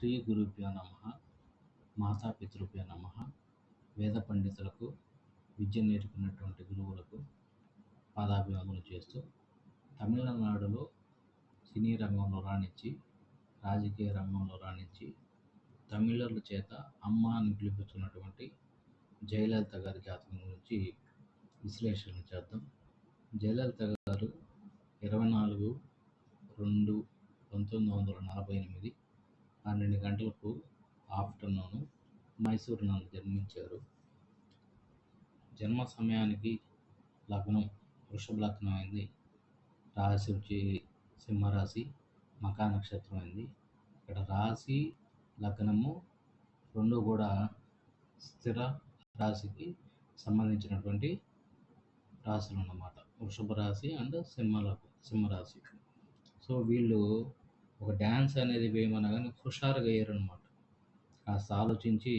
శ్రీ గురుభ్యో నమ మాతాపితృభ్యో నమ. వేద పండితులకు విద్య నేర్పినటువంటి గురువులకు పాదాభివందనం చేస్తూ తమిళనాడులో సినీ రంగంలో రాణించి రాజకీయ రంగంలో రాణించి తమిళుల చేత అమ్మ అని పిలిపించున్నటువంటి జయలలిత గారి జాతకం గురించి విశ్లేషణ చేద్దాం. జయలలిత గారు ఇరవై నాలుగు రెండు పంతొమ్మిది వందల నలభై ఎనిమిది పన్నెండు గంటలకు ఆఫ్టర్నూన్ మైసూరు నందు జన్మించారు. జన్మ సమయానికి లగ్నం వృషభ లగ్నం అయింది. రాశి వచ్చి సింహరాశి మకా నక్షత్రం అయింది. ఇక్కడ రాశి లగ్నము రెండు కూడా స్థిర రాశికి సంబంధించినటువంటి రాశులు అన్నమాట. వృషభ రాశి అండ్ సింహ సింహరాశి. సో వీళ్ళు ఒక డ్యాన్స్ అనేది వేయమన్నా కానీ హుషారుగా వేయరనమాట కాస్త ఆలోచించి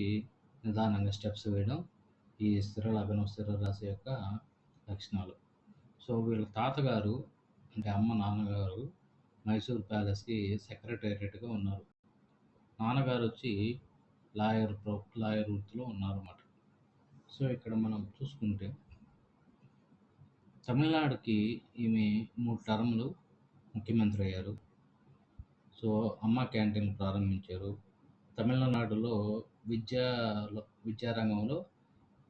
నిదానంగా స్టెప్స్ వేయడం ఈ స్థిర అభినవ స్థిర రాశి యొక్క లక్షణాలు. సో వీళ్ళ తాతగారు అంటే అమ్మ నాన్నగారు మైసూర్ ప్యాలెస్కి సెక్రటేరియట్గా ఉన్నారు. నాన్నగారు వచ్చి లాయర్ ప్రో లాయర్ వృత్తిలో ఉన్నారన్నమాట. సో ఇక్కడ మనం చూసుకుంటే తమిళనాడుకి ఈమె మూడు టర్ములు ముఖ్యమంత్రి అయ్యారు. సో అమ్మ క్యాంటీన్ ప్రారంభించారు. తమిళనాడులో విద్యాలో విద్యారంగంలో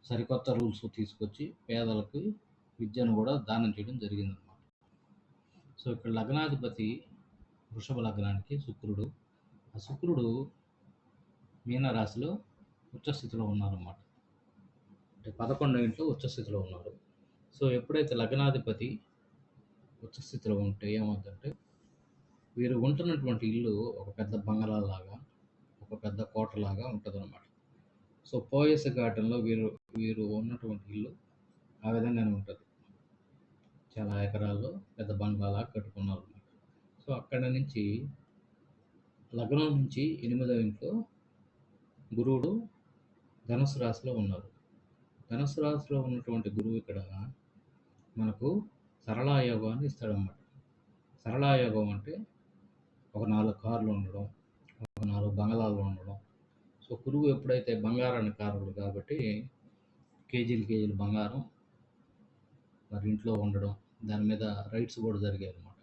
సరికొత్త రూల్స్ తీసుకొచ్చి పేదలకు విద్యను కూడా దానం చేయడం జరిగిందన్నమాట. సో ఇక్కడ లగ్నాధిపతి వృషభ లగ్నానికి శుక్రుడు. ఆ శుక్రుడు మీనరాశిలో ఉచ్చస్థితిలో ఉన్నారన్నమాట. అంటే పదకొండు ఇంట్లో ఉచ్చస్థితిలో ఉన్నారు. సో ఎప్పుడైతే లగ్నాధిపతి ఉచ్చస్థితిలో ఉంటే ఏమవుతుందంటే వీరు ఉంటున్నటువంటి ఇల్లు ఒక పెద్ద బంగళాలాగా ఒక పెద్ద కోటలాగా ఉంటుందన్నమాట. సో పోయస్ గార్డెన్లో వీరు వీరు ఉన్నటువంటి ఇల్లు ఆ విధంగానే ఉంటుంది. చాలా ఎకరాల్లో పెద్ద బంగ్లాలా కట్టుకున్నారు అన్నమాట సో అక్కడ నుంచి లగ్నం నుంచి ఎనిమిదవ ఇంట్లో గురువుడు ధనుసు రాశిలో ఉన్నారు. ధనుసు రాశిలో ఉన్నటువంటి గురువు ఇక్కడ మనకు సరళాయోగాన్ని ఇస్తాడన్నమాట. సరళాయోగం అంటే ఒక నాలుగు కార్లు ఉండడం ఒక నాలుగు బంగళాలు ఉండడం. సో గురువు ఎప్పుడైతే బంగారాన్ని కారుడు కాబట్టి కేజీలు కేజీలు బంగారం మరి ఇంట్లో ఉండడం దాని మీద రైట్స్ కూడా జరిగాయి అనమాట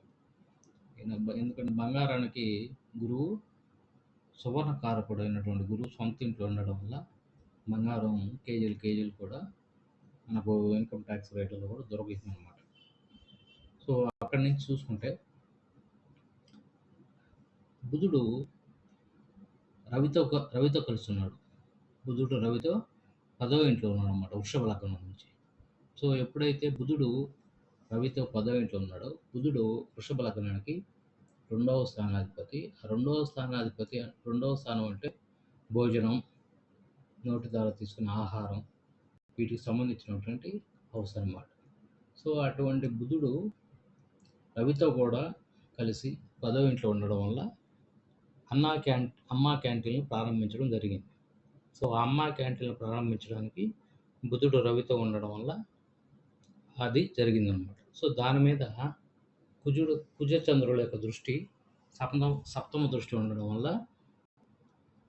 ఎందుకంటే బంగారానికి గురువు సువర్ణ కారకుడు అయినటువంటి గురువు సొంత ఇంట్లో ఉండడం వల్ల బంగారం కేజీలు కేజీలు కూడా మనకు ఇన్కమ్ ట్యాక్స్ రేట్లలో కూడా దొరుకుతుంది అనమాట సో అక్కడి నుంచి చూసుకుంటే బుధుడు రవితో రవితో కలిసి ఉన్నాడు బుధుడు రవితో పదవ ఇంట్లో ఉన్నాడు అనమాట వృషభ లగ్నం నుంచి. సో ఎప్పుడైతే బుధుడు రవితో పదవ ఇంట్లో ఉన్నాడో బుధుడు వృషభ లగ్నానికి రెండవ స్థానాధిపతి. రెండవ స్థానాధిపతి రెండవ స్థానం అంటే భోజనం నోటి ద్వారా తీసుకున్న ఆహారం వీటికి సంబంధించినటువంటి అవసరం అనమాట సో అటువంటి బుధుడు రవితో కూడా కలిసి పదవ ఇంట్లో ఉండడం వల్ల అన్నా క్యాన్ అమ్మా క్యాంటీన్లు ప్రారంభించడం జరిగింది. సో అమ్మా క్యాంటీన్లు ప్రారంభించడానికి బుధుడు రవితో ఉండడం వల్ల అది జరిగిందనమాట. సో దాని మీద కుజుడు కుజచంద్రుల యొక్క దృష్టి సప్తమ సప్తమ దృష్టి ఉండడం వల్ల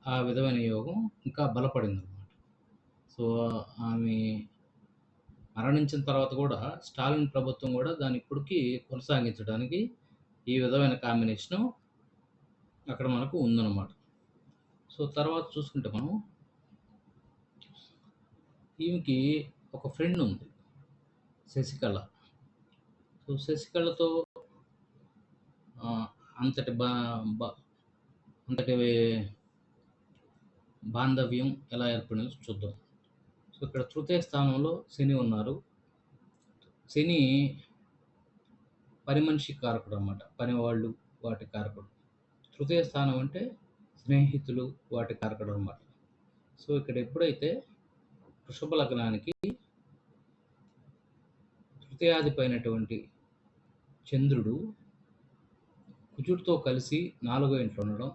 ఆ విధమైన యోగం ఇంకా బలపడింది అనమాట సో ఆమె మరణించిన తర్వాత కూడా స్టాలిన్ ప్రభుత్వం కూడా దాన్ని ఇప్పటికీ కొనసాగించడానికి ఈ విధమైన కాంబినేషను అక్కడ మనకు ఉందన్నమాట. సో తర్వాత చూసుకుంటే మనం ఈమెకి ఒక ఫ్రెండ్ ఉంది శశికళ. సో శశికళతో అంతటి బా అంతటి బాంధవ్యం ఎలా ఏర్పడిందో చూద్దాం. సో ఇక్కడ తృతీయ స్థానంలో శని ఉన్నారు. శని పని మనిషి కారకుడు అనమాట పనివాళ్ళు వాటి కారకుడు. తృతీయ స్థానం అంటే స్నేహితులు వాటి కారకడం అనమాట సో ఇక్కడ ఎప్పుడైతే వృషభ లగ్నానికి తృతీయాధిపైనటువంటి చంద్రుడు కుజుడితో కలిసి నాలుగో ఇంట్లో ఉండడం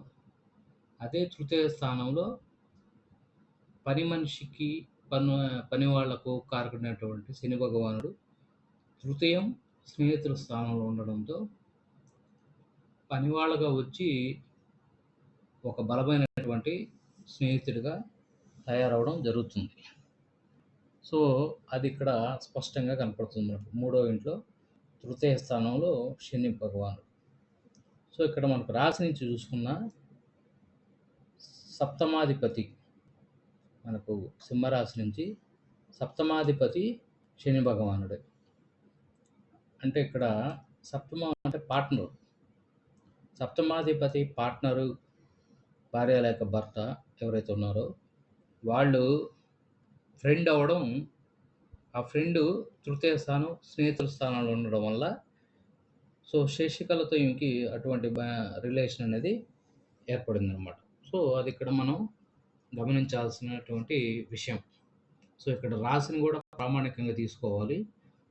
అదే తృతీయ స్థానంలో పని మనిషికి పని పని వాళ్ళకు కారకుడినటువంటి శని భగవానుడు తృతీయం స్నేహితుల స్థానంలో ఉండడంతో పనివాళ్ళగా వచ్చి ఒక బలమైనటువంటి స్నేహితుడిగా తయారవడం జరుగుతుంది. సో అది ఇక్కడ స్పష్టంగా కనపడుతుంది మనకు. మూడో ఇంట్లో తృతీయ స్థానంలో శని భగవానుడు. సో ఇక్కడ మనకు రాశి నుంచి చూసుకున్న సప్తమాధిపతి మనకు సింహరాశి నుంచి సప్తమాధిపతి శని భగవానుడే. అంటే ఇక్కడ సప్తమ అంటే పార్ట్నర్. సప్తమాధిపతి పార్ట్నరు భార్య లేక భర్త ఎవరైతే ఉన్నారో వాళ్ళు ఫ్రెండ్ అవ్వడం ఆ ఫ్రెండ్ తృతీయ స్థానం స్నేహితుల స్థానంలో ఉండడం వల్ల సో శశికళతో ఈమెకి అటువంటి రిలేషన్ అనేది ఏర్పడింది అనమాట సో అది ఇక్కడ మనం గమనించాల్సినటువంటి విషయం. సో ఇక్కడ రాశిని కూడా ప్రామాణికంగా తీసుకోవాలి.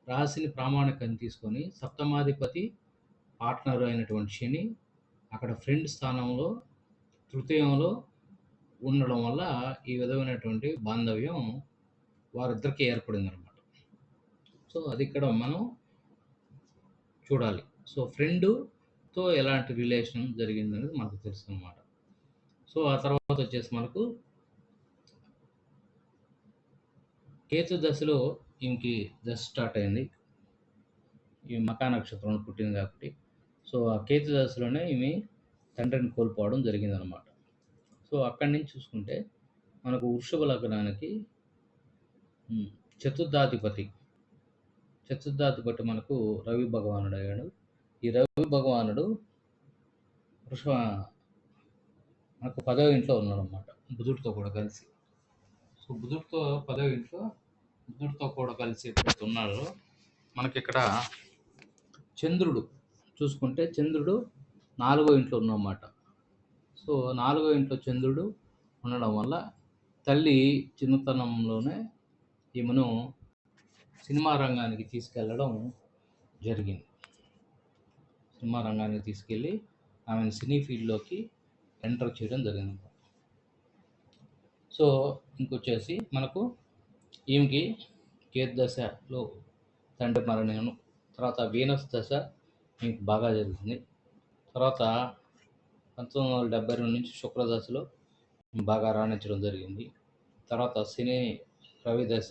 రాశిని ప్రామాణికంగా తీసుకొని సప్తమాధిపతి పార్ట్నర్ అయినటువంటి శని అక్కడ ఫ్రెండ్ స్థానంలో తృతీయంలో ఉండడం వల్ల ఈ విధమైనటువంటి బాంధవ్యం వారిద్దరికీ ఏర్పడింది అనమాట సో అది ఇక్కడ మనం చూడాలి. సో ఫ్రెండ్తో ఎలాంటి రిలేషన్ జరిగిందనేది మనకు తెలుసు అనమాట సో ఆ తర్వాత వచ్చేసి మనకు కేతు దశలో ఈమెకి దశ స్టార్ట్ అయింది. ఈ మకా నక్షత్రంలో పుట్టింది కాబట్టి సో ఆ కేతు దశలోనే ఈమె తండ్రిని కోల్పోవడం జరిగిందనమాట సో అక్కడి నుంచి చూసుకుంటే మనకు వృషభ లగ్నానికి చతుర్థాధిపతి చతుర్థాధిపతి మనకు రవి భగవానుడు అయ్యాడు. ఈ రవి భగవానుడు వృషభ మనకు పదవ ఇంట్లో ఉన్నాడు అనమాట బుధుడితో కూడా కలిసి. సో బుధుడితో పదవ ఇంట్లో బుధుడితో కూడా కలిసి ఎప్పుడైతే ఉన్నాడో మనకి ఇక్కడ చంద్రుడు చూసుకుంటే చంద్రుడు నాలుగో ఇంట్లో ఉన్నమాట. సో నాలుగో ఇంట్లో చంద్రుడు ఉండడం వల్ల తల్లి చిన్నతనంలోనే ఈమెను సినిమా రంగానికి తీసుకెళ్ళడం జరిగింది. సినిమా రంగానికి తీసుకెళ్ళి ఆమెను సినీ ఫీల్డ్లోకి ఎంటర్ చేయడం జరిగింది. సో ఇంకొచ్చేసి మనకు ఈమెకి కేత్ దశలో తండ్రి మరణం తర్వాత వీనస్ దశ మీకు బాగా జరుగుతుంది తర్వాత పంతొమ్మిది వందల డెబ్బై రెండు నుంచి శుక్ర దశలో బాగా రాణించడం జరిగింది. తర్వాత శని రవి దశ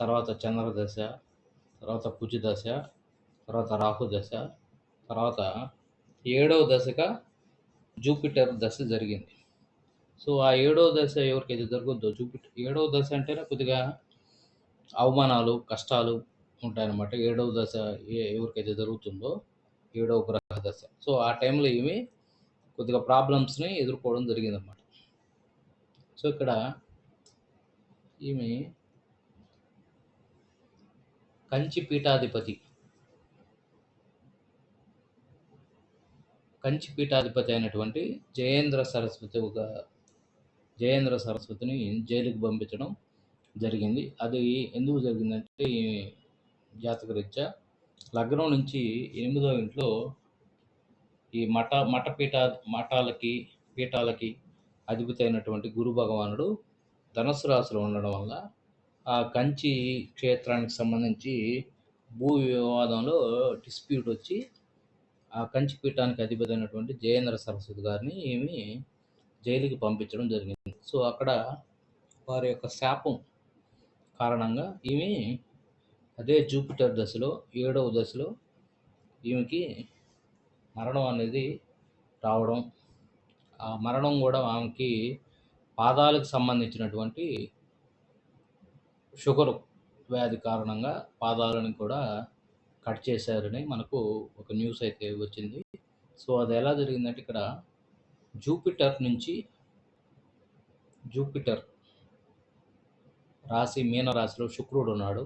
తర్వాత చంద్ర దశ తర్వాత కుజ దశ తర్వాత రాహు దశ తర్వాత ఏడవ దశగా జూపిటర్ దశ జరిగింది. సో ఆ ఏడవ దశ ఎవరికైతే జరుగుద్దో జూపిటర్ ఏడవ దశ అంటేనే కొద్దిగా అవమానాలు కష్టాలు ఉంటాయన్నమాట. ఏడవ దశ ఏ ఎవరికైతే జరుగుతుందో ఏడవ గ్రహ దశ సో ఆ టైంలో ఈమె కొద్దిగా ప్రాబ్లమ్స్ని ఎదుర్కోవడం జరిగిందన్నమాట. సో ఇక్కడ ఈమె కంచి పీఠాధిపతి. కంచి పీఠాధిపతి అయినటువంటి జయేంద్ర సరస్వతి ఒక జయేంద్ర సరస్వతిని జైలుకు పంపించడం జరిగింది. అది ఎందుకు జరిగిందంటే ఈ జాతకరీత్యా లగ్నం నుంచి ఎనిమిదో ఇంట్లో ఈ మఠ మఠపీఠ మఠాలకి పీఠాలకి అధిపతి అయినటువంటి గురు భగవానుడు ధనుసు రాశిలో ఉండడం వల్ల ఆ కంచి క్షేత్రానికి సంబంధించి భూ వివాదంలో డిస్ప్యూట్ వచ్చి ఆ కంచి పీఠానికి అధిపతి అయినటువంటి జయేంద్ర సరస్వతి గారిని ఏమి జైలుకి పంపించడం జరిగింది. సో అక్కడ వారి యొక్క శాపం కారణంగా ఈమె అదే జూపిటర్ దశలో ఏడవ దశలో ఈమెకి మరణం అనేది రావడం. ఆ మరణం కూడా ఆమెకి పాదాలకు సంబంధించినటువంటి షుగర్ వ్యాధి కారణంగా పాదాలను కూడా కట్ చేశారని మనకు ఒక న్యూస్ అయితే వచ్చింది. సో అది ఎలా జరిగిందంటే ఇక్కడ జూపిటర్ నుంచి జూపిటర్ రాశి మీన రాశిలో శుక్రుడు ఉన్నాడు.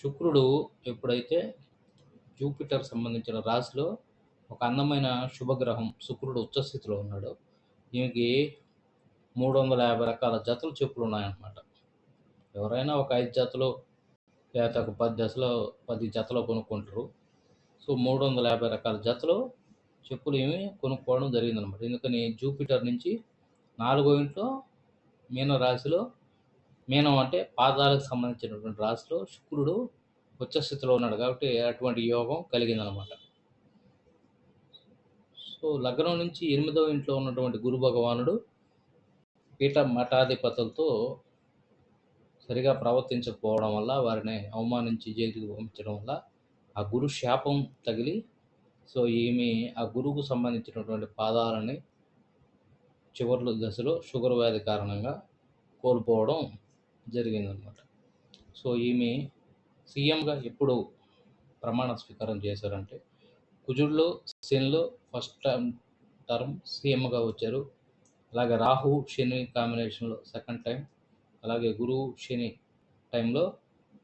శుక్రుడు ఎప్పుడైతే జూపిటర్ సంబంధించిన రాశిలో ఒక అందమైన శుభగ్రహం శుక్రుడు ఉచ్చస్థితిలో ఉన్నాడు ఈమెకి మూడు వందల యాభై రకాల జతలు చెప్పులు ఉన్నాయన్నమాట. ఎవరైనా ఒక ఐదు జతలు లేకపోతే ఒక పది దశలో పది జతలో కొనుక్కుంటారు. సో మూడు వందల యాభై రకాల జతలు చెప్పులు ఏమి కొనుక్కోవడం జరిగిందనమాట ఎందుకని? జూపిటర్ నుంచి నాలుగో ఇంట్లో మీన రాశిలో మీనం అంటే పాదాలకు సంబంధించినటువంటి రాశిలో శుక్రుడు ఉచ్చస్థితిలో ఉన్నాడు కాబట్టి అటువంటి యోగం కలిగిందనమాట. సో లగ్నం నుంచి ఎనిమిదవ ఇంట్లో ఉన్నటువంటి గురు భగవానుడు పీఠ మఠాధిపతులతో సరిగా ప్రవర్తించకపోవడం వల్ల వారిని అవమానించి జైలుకి పంపించడం వల్ల ఆ గురు శాపం తగిలి సో ఈమె ఆ గురువుకు సంబంధించినటువంటి పాదాలని చివరి దశలో షుగర్ వ్యాధి కారణంగా కోల్పోవడం జరిగిందనమాట. సో ఈమె సీఎంగా ఎప్పుడు ప్రమాణ స్వీకారం చేశారంటే కుజుడులో శనిలో ఫస్ట్ టైం టర్మ్ సీఎంగా వచ్చారు. అలాగే రాహు శని కాంబినేషన్లో సెకండ్ టైం అలాగే గురువు శని టైంలో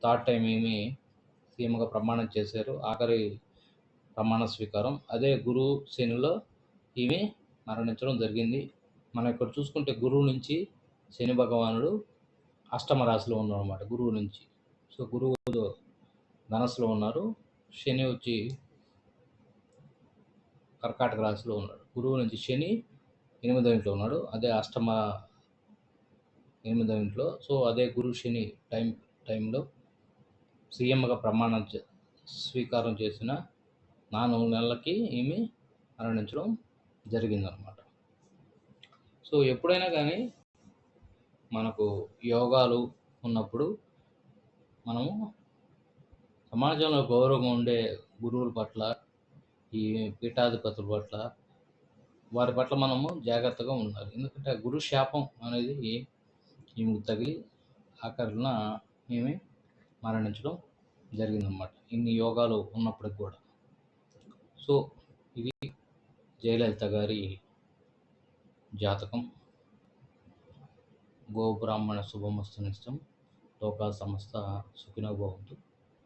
థర్డ్ టైం ఏమి సీఎంగా ప్రమాణం చేశారు. ఆఖరి ప్రమాణ స్వీకారం. అదే గురువు శనిలో ఈమె మరణించడం జరిగింది. మనం ఇక్కడ చూసుకుంటే గురువు నుంచి శని భగవానుడు అష్టమ రాశిలో ఉన్నాడు అనమాట గురువు నుంచి. సో గురువు ధనస్సులో ఉన్నారు. శని వచ్చి కర్కాటక రాశిలో ఉన్నాడు. గురువు నుంచి శని ఎనిమిదో ఇంట్లో ఉన్నాడు. అదే అష్టమ ఎనిమిదో ఇంట్లో. సో అదే గురు శని టైం టైంలో సీఎంగా ప్రమాణం స్వీకారం చేసిన నాలుగు నెలలకి ఈమె మరణించడం జరిగిందనమాట సో ఎప్పుడైనా కానీ మనకు యోగాలు ఉన్నప్పుడు మనము సమాజంలో గౌరవం ఉండే గురువుల పట్ల ఈ పీఠాధిపతుల పట్ల వారి పట్ల మనము జాగ్రత్తగా ఉండాలి. ఎందుకంటే గురు శాపం అనేది ఈమెకు తగిలి ఆఖరిన ఈమె మరణించడం జరిగిందన్నమాట. ఇన్ని యోగాలు ఉన్నప్పటికి కూడా. సో ఇది జయలలిత గారి జాతకం. గోబ్రాహ్మణ శుభమస్తు నిష్టం లోకా సంస్థ సుఖినో భవంతు.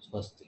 స్వస్తి.